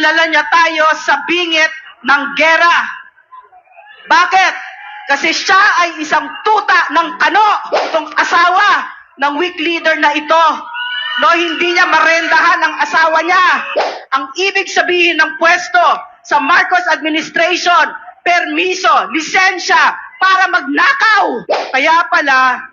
Dinala niya tayo sa bingit ng gera. Bakit? Kasi siya ay isang tuta ng kano, itong asawa ng weak leader na ito. No, hindi niya marendahan ang asawa niya. Ang ibig sabihin ng pwesto sa Marcos administration, permiso, lisensya para magnakaw. Kaya pala,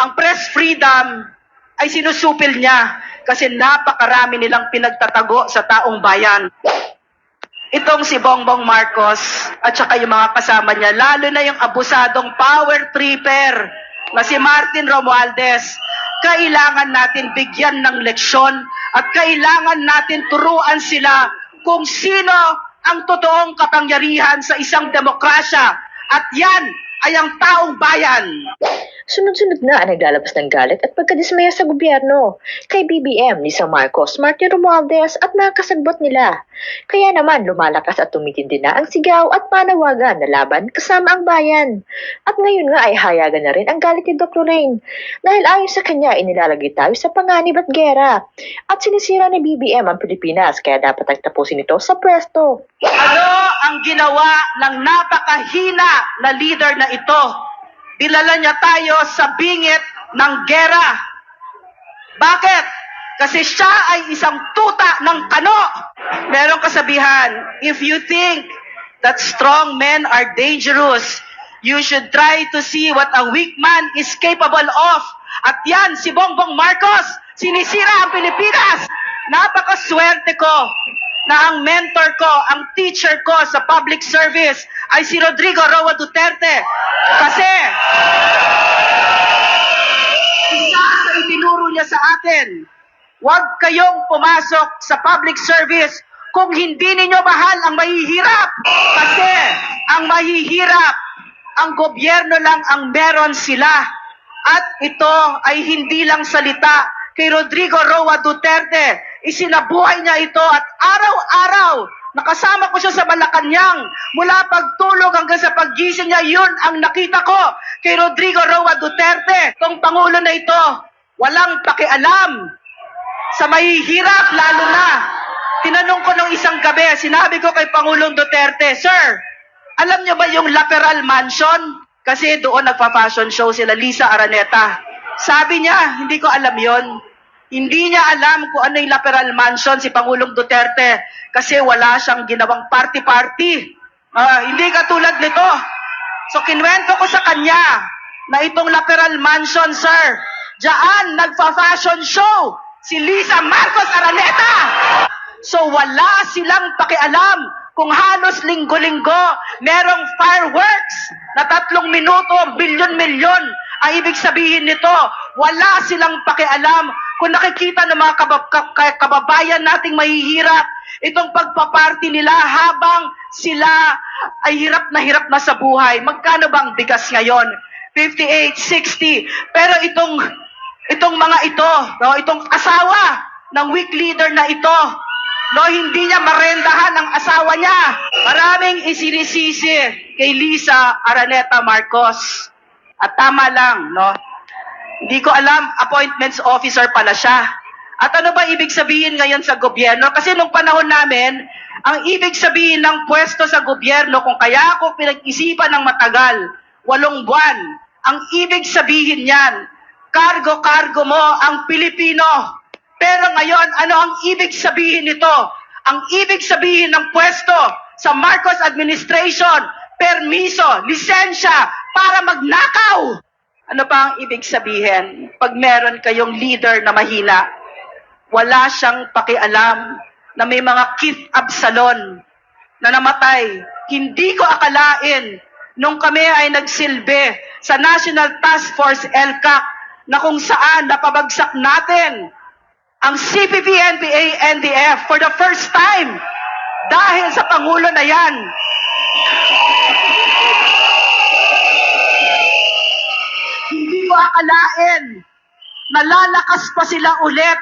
ang press freedom ay sinusupil niya kasi napakarami nilang pinagtatago sa taong bayan itong si Bongbong Marcos at saka yung mga kasama niya, lalo na yung abusadong power tripper na si Martin Romualdez, kailangan natin bigyan ng leksyon at kailangan natin turuan sila kung sino ang totoong kapangyarihan sa isang demokrasya. At yan ay ang taong bayan. Sunod-sunod na ang naglalabas ng galit at pagkadismaya sa gobyerno kay BBM, Lisa Marcos, Martin Romualdez at mga kasagbot nila. Kaya naman lumalakas at tumitindi na ang sigaw at panawagan na laban kasama ang bayan. At ngayon nga ay hayagan na rin ang galit ni Dr. Rain dahil ayon sa kanya inilalagay tayo sa panganib at gera at sinisira ni BBM ang Pilipinas kaya dapat nagtapusin ito sa pwesto. Ano ang ginawa ng napakahina na leader na ito? Dinala niya tayo sa bingit ng gera. Bakit? Kasi siya ay isang tuta ng kano. Merong kasabihan, if you think that strong men are dangerous, you should try to see what a weak man is capable of. At yan, si Bongbong Marcos, sinisira ang Pilipinas. Napakaswerte ko na ang mentor ko, ang teacher ko sa public service ay si Rodrigo Roa Duterte. Kasi atin, huwag kayong pumasok sa public service kung hindi ninyo mahal ang mahihirap. Kasi ang mahihirap, ang gobyerno lang ang meron sila. At ito ay hindi lang salita kay Rodrigo Roa Duterte. Isinabuhay niya ito at araw-araw nakasama ko siya sa Malacanang. Mula pagtulog hanggang sa paggising niya, yun ang nakita ko kay Rodrigo Roa Duterte. Itong Pangulo na ito, walang pakialam sa mahihirap lalo na. Tinanong ko nung isang gabi, sinabi ko kay Pangulong Duterte, Sir, alam niyo ba yung Laperal Mansion? Kasi doon nagpa-fashion show sila Lisa Araneta. Sabi niya, hindi ko alam yon. Hindi niya alam kung ano yung Laperal Mansion si Pangulong Duterte kasi wala siyang ginawang party-party. Ah, hindi katulad nito. So kinwento ko sa kanya na itong Laperal Mansion, sir, diyan nagfa-fashion show si Lisa Marcos Araneta. So wala silang pakialam kung halos linggo-linggo merong fireworks na tatlong minuto, bilyon-milyon ang ibig sabihin nito. Wala silang pakialam kung nakikita ng mga kabab- ka- ka- kababayan nating mahihirap itong pagpaparty nila habang sila ay hirap na hirap na sa buhay. Magkano ba ang bigas ngayon? 58, 60. Pero itong itong mga ito, no, itong asawa ng weak leader na ito, no, hindi niya marendahan ang asawa niya. Maraming isinisisi kay Lisa Araneta Marcos. At tama lang, no? Hindi ko alam, appointments officer pala siya. At ano ba ibig sabihin ngayon sa gobyerno? Kasi nung panahon namin, ang ibig sabihin ng pwesto sa gobyerno, kung kaya ako pinag-isipan ng matagal, walong buwan, ang ibig sabihin niyan, kargo-kargo mo ang Pilipino. Pero ngayon, ano ang ibig sabihin nito? Ang ibig sabihin ng pwesto sa Marcos administration, permiso, lisensya para magnakaw. Ano pa ang ibig sabihin? Pag meron kayong leader na mahina, wala siyang pakialam na may mga Keith Absalon na namatay. Hindi ko akalain nung kami ay nagsilbi sa National Task Force LCAC na kung saan napabagsak natin ang CPP, NPA, NDF for the first time dahil sa Pangulo na yan. Hindi ko akalain na lalakas pa sila ulit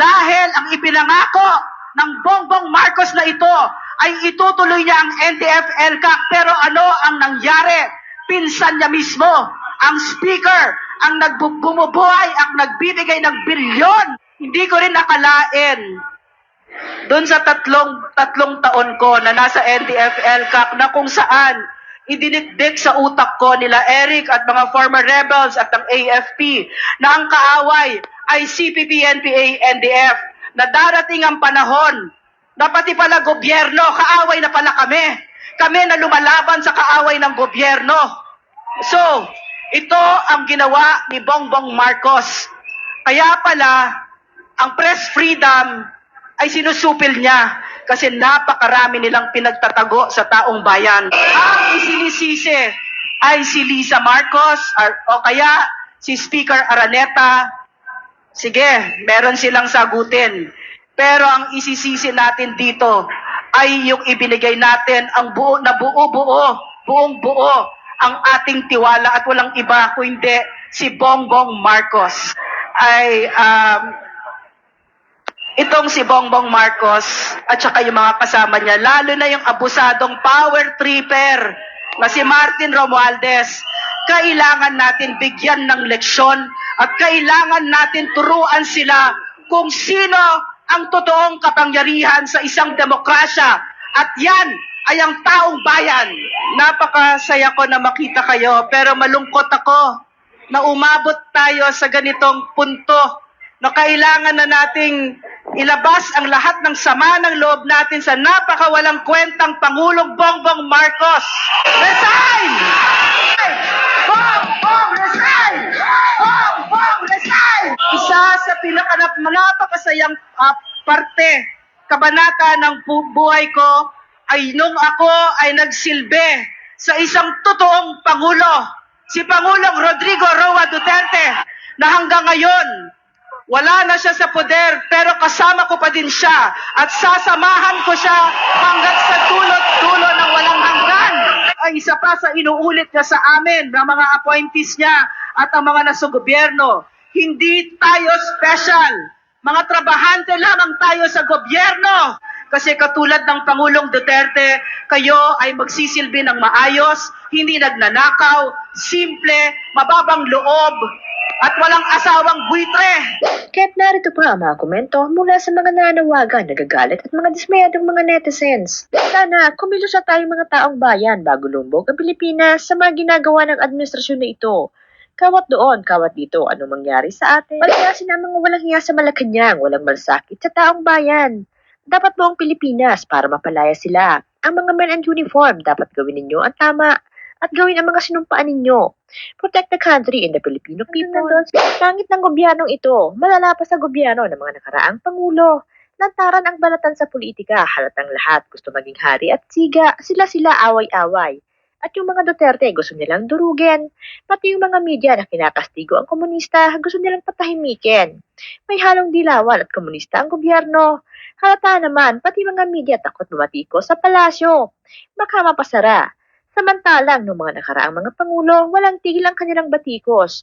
dahil ang ipinangako ng Bongbong Marcos na ito ay itutuloy niya ang NDF LCAC pero ano ang nangyari? Pinsan niya mismo, ang speaker, ang nagbubumubuhay, ang nagbibigay ng bilyon. Hindi ko rin nakalain doon sa tatlong tatlong taon ko na nasa NDFL CAC na kung saan idinikdik sa utak ko nila Eric at mga former rebels at ang AFP na ang kaaway ay CPP, NPA, NDF na darating ang panahon na pati pala gobyerno, kaaway na pala kami. Kami na lumalaban sa kaaway ng gobyerno. So, ito ang ginawa ni Bongbong Marcos. Kaya pala, ang press freedom ay sinusupil niya kasi napakarami nilang pinagtatago sa taong bayan. Ang isinisisi ay si Lisa Marcos o kaya si Speaker Araneta. Sige, meron silang sagutin. Pero ang isisisi natin dito ay yung ibinigay natin ang buo na buo-buo, buong buo ang ating tiwala at walang iba kundi si Bongbong Marcos ay um, itong si Bongbong Marcos at saka yung mga kasama niya, lalo na yung abusadong power tripper na si Martin Romualdez, kailangan natin bigyan ng leksyon at kailangan natin turuan sila kung sino ang totoong kapangyarihan sa isang demokrasya. At yan ay ang taong bayan. Napakasaya ko na makita kayo pero malungkot ako na umabot tayo sa ganitong punto na kailangan na nating ilabas ang lahat ng sama ng loob natin sa napakawalang kwentang Pangulong Bongbong Marcos. Resign! Bong! Bong! Resign! Bong! Bong! Resign! Isa sa pinakanap napakasayang ah, parte, kabanata ng bu- buhay ko ay nung ako ay nagsilbi sa isang totoong Pangulo, si Pangulong Rodrigo Roa Duterte, na hanggang ngayon wala na siya sa poder, pero kasama ko pa din siya at sasamahan ko siya hanggang sa tulot-tulo ng walang hanggan. Ay isa pa sa inuulit niya sa amin ng mga appointees niya at ang mga nasa gobyerno. Hindi tayo special. Mga trabahante lamang tayo sa gobyerno. Kasi katulad ng Pangulong Duterte, kayo ay magsisilbi ng maayos, hindi nagnanakaw, simple, mababang loob, at walang asawang buitre. Kaya't narito pa ang mga komento mula sa mga nanawagan, nagagalit at mga dismayadong mga netizens. Sana kumilos na tayong mga taong bayan bago lumbog ang Pilipinas sa mga ginagawa ng administrasyon na ito. Kawat doon, kawat dito, ano mangyari sa atin? Palayasin ang mga walang hiya sa Malacanang, walang malasakit sa taong bayan. Dapat buong Pilipinas para mapalaya sila. Ang mga men and uniform, dapat gawin ninyo ang tama at gawin ang mga sinumpaan ninyo. Protect the country and the Filipino people. Pangit ng gobyernong ito, malala pa sa gobyerno ng mga nakaraang pangulo. Lantaran ang balatan sa politika, halatang lahat gusto maging hari at siga, sila-sila away-away. At yung mga Duterte gusto nilang durugin. Pati yung mga media na kinakastigo ang komunista, gusto nilang patahimikin. May halong dilawan at komunista ang gobyerno. Halata naman, pati mga media takot bumatiko sa palasyo. Baka mapasara. Samantalang, noong mga nakaraang mga pangulo, walang tigil ang kanilang batikos.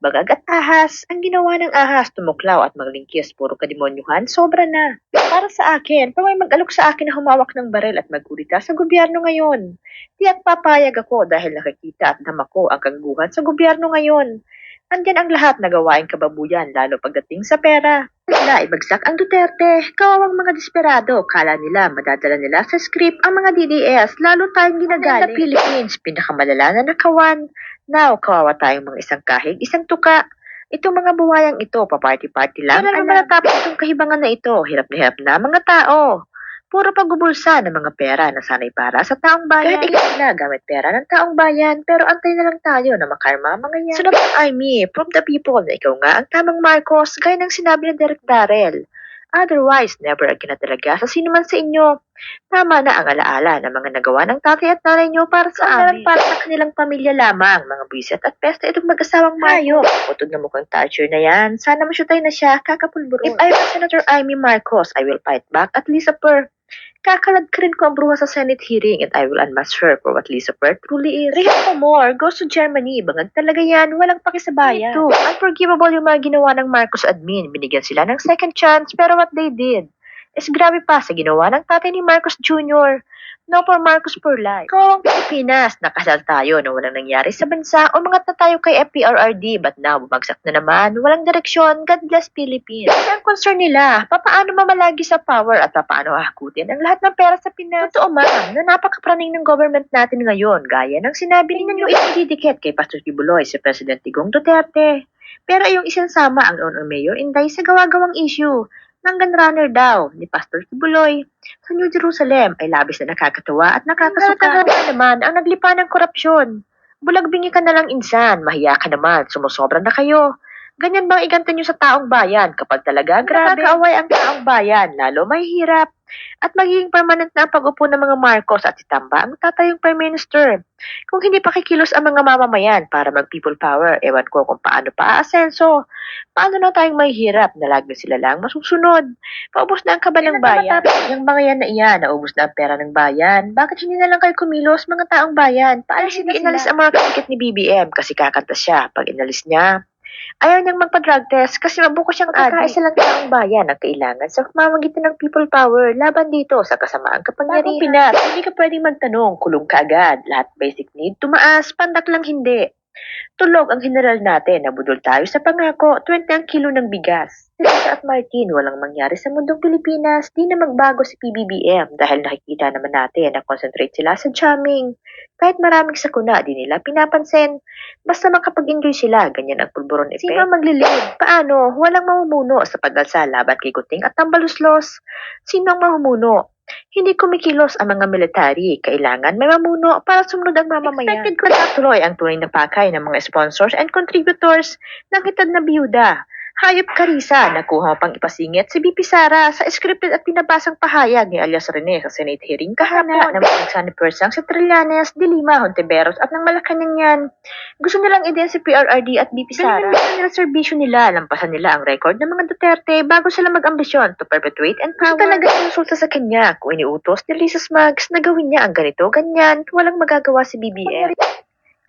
Bagag at ahas, ang ginawa ng ahas, tumuklaw at maglingkis, puro kademonyuhan, sobra na. Para sa akin, pa may mag-alok sa akin na humawak ng barel at magkulita sa gobyerno ngayon. Tiyak papayag ako dahil nakikita at namako ang kaguhan sa gobyerno ngayon. Andyan ang lahat na gawaing kababuyan, lalo pagdating sa pera. Wala, ibagsak ang Duterte. Kawawang mga desperado, kala nila madadala nila sa script ang mga DDS, lalo tayong ginagaling. Sa Philippines, pinakamalala na nakawan. Now, kawawa tayong mga isang kahig, isang tuka. Itong mga buwayang ito, paparty-party lang. Kailan naman natapos itong kahibangan na ito? Hirap na hirap na mga tao. Puro pagbubulsa ng mga pera na sanay para sa taong bayan. Kahit ikaw sila gamit pera ng taong bayan, pero antay na lang tayo na makarma mga yan. Sunod ang me, from the people na ikaw nga ang tamang Marcos, gaya ng sinabi ng Derek Darrell. Otherwise, never again na talaga sa sino man sa inyo. Tama na ang alaala ng mga nagawa ng tatay at nanay nyo para sa amin. Para sa kanilang pamilya lamang, mga buwisit at pesta itong mag-asawang mayo. Putod na mukhang toucher na yan. Sana masyutay na siya, kakapulburon. If I Senator Amy Marcos, I will fight back at least a per. Kakalad-karin ko ang bruha sa Senate hearing and I will unmask her for what Lisa Pert truly is. Rehan more, goes to Germany. Bangag talaga yan, walang pakisabayan. Ito, unforgivable yung mga ginawa ng Marcos admin. Binigyan sila ng second chance, pero what they did is grabe pa sa ginawa ng tatay ni Marcos Jr. No for Marcos for life. Kung Pilipinas, nakasal tayo na walang nangyari sa bansa, umangat na tayo kay FPRRD, but now bumagsak na naman, walang direksyon, God bless Philippines. Kasi ang concern nila, papaano mamalagi sa power at papaano hakutin ang lahat ng pera sa Pinas. Totoo ma'am, na napakapraning ng government natin ngayon, gaya ng sinabi ninyo itididikit kay Pastor Kibuloy si President Digong Duterte. Pero yung isinsama ang noon mayor Inday sa gawa-gawang issue ng gunrunner daw ni Pastor Kibuloy sa New Jerusalem ay labis na nakakatawa at nakakasuka. Nakakatawa naman ang naglipa ng korupsyon. Bulagbingi ka na lang insan, mahiya ka naman, sumusobra na kayo. Ganyan bang iganta nyo sa taong bayan kapag talaga grabe nakakaaway ang taong bayan, lalo mahihirap. At magiging permanent na ang pag-upo ng mga Marcos at si Tamba ang tatayong Prime Minister. Kung hindi pa kikilos ang mga mamamayan para mag-people power, ewan ko kung paano pa aasenso. Paano na tayong mahihirap na lagi sila lang masusunod? Paubos na ang kaba ng bayan. Yung mga yan na iyan, naubos na ang pera ng bayan. Bakit hindi na lang kayo kumilos mga taong bayan? Paalisin na inalis ang mga kasikit ni BBM kasi kakanta siya. Pag inalis niya, Ayaw niyang magpa-drug test kasi mabuko siyang Magkakaisa lang taong bayan ang kailangan sa pamamagitan ng people power laban dito sa kasamaang kapangyarihan. Bagong Pinas, hindi ka pwedeng magtanong, kulong ka agad. Lahat basic need, tumaas, pandak lang hindi. Tulog ang general natin, nabudol tayo sa pangako, 20 ang kilo ng bigas. Si Lisa at Martin, walang mangyari sa mundong Pilipinas, di na magbago si PBBM dahil nakikita naman natin na concentrate sila sa jamming. Kahit maraming sakuna, di nila pinapansin. Basta makapag-enjoy sila, ganyan ang pulburon effect. Sino maglilid? Paano? Walang mamumuno sa pag-alsa laban kay Kuting at Tambaluslos. Sino ang mamumuno? Hindi kumikilos ang mga military. Kailangan may mamuno para sumunod ang mamamayan. Expected ko na tuloy ang tunay na pakay ng mga sponsors and contributors ng hitad na biyuda. Hayop Karisa, nakuha pang ipasingit si BP Sara sa scripted at pinabasang pahayag ni alias Rene sa Senate hearing kahapon ng mga ni Persang sa Trillanes, Dilima, Hontiveros at ng Malacanang yan. Gusto nilang ideya si PRRD at BP Sara. Ganun nila serbisyo nila, lampasan nila ang record ng mga Duterte bago sila mag-ambisyon to perpetuate and power. Gusto talaga insulta sa kanya kung iniutos ni Lisa Smugs na gawin niya ang ganito, ganyan, walang magagawa si BBM.